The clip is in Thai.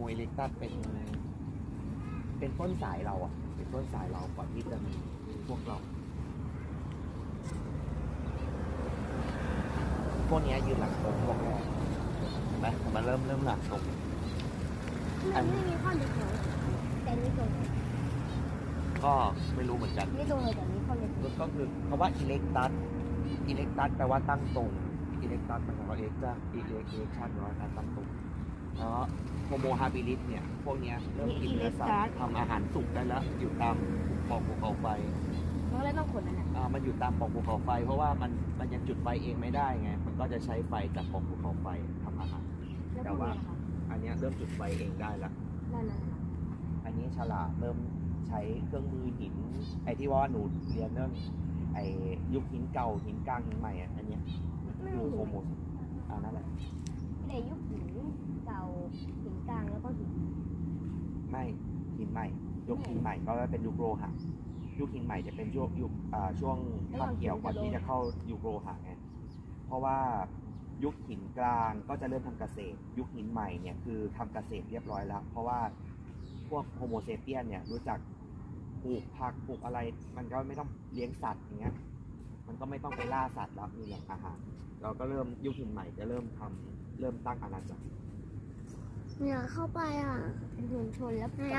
โมเอเล็กตัสเป็นเป็นต้นสายเราอะ เป็นต้นสายเราก่อนที่จะมีพวกเรา พวกเนี้ยยืนหลังตรงพวกแรกเห็นไหมมันเริ่มเริ่มหลังตรงมันไม่มีข้อเดียวแต่นี่ตรงก็ไม่รู้เหมือนกันนี่ตรงเลยแต่นี่ข้อเดียวก็คือคำว่าอิเล็กตัสอิเล็กตัสแปลว่าตั้งตรงอิเล็กตัสมันของเราเอ็กซ์จะอิเล็กเอ็กชันแปลว่าการตั้งตรงแล้ว โฮโมฮาบิลิสเนี่ย พวกเนี้ยเริ่มกินเนื้อสัตว์ทำอาหารสุกได้แล้วอยู่ตามปล่องภูเขาไฟมันเลยต้องขนนั่นแหละอ่ามันอยู่ตามปล่องภูเขาไฟ เพราะว่ามันมันยังจุดไฟเองไม่ได้ไง มันก็จะใช้ไฟจากปล่องภูเขาไฟทำอาหาร แล้วแต่พวกว่านี้นะคะอันเนี้ยเริ่มจุดไฟเองได้แล้วนั่นน่ะอันนี้ฉลาดเริ่มใช้เครื่องมือหิน ไอ้ที่ว่าหนูเรียนเรื่องไอ้ยุคหินเก่าหินกลางหินใหม่อะอันเนี้ยไม่คือมีโฮโมอ่านั่นแหละในยุคหินเก่าหินกลางแล้วก็หิน ไม่ หินใหม่ ยุคหินใหม่ก็เป็นยุคโลหะยุคหินใหม่จะเป็นช่วงยุคอ่าช่วงคาบเกี่ยวก่อนที่จะเข้ายุคโลหะไงเพราะว่ายุคหินกลางก็จะเริ่มทำเกษตร ยุคหินใหม่เนี่ยคือทำเกษตรเรียบร้อยแล้ว เพราะว่าพวกโฮโมเซเปียนเนี่ยรู้จักปลูกผักปลูกอะไร มันก็ไม่ต้องเลี้ยงสัตว์อย่างเงี้ยมันก็ไม่ต้องไปล่าสัตว์แล้วมีแหล่งอาหารเราก็เริ่มยุคหินใหม่จะเริ่มทำเริ่มตั้งอาณาจักรอยากเข้าไปอะเป็นชุมชนแล้วอยาก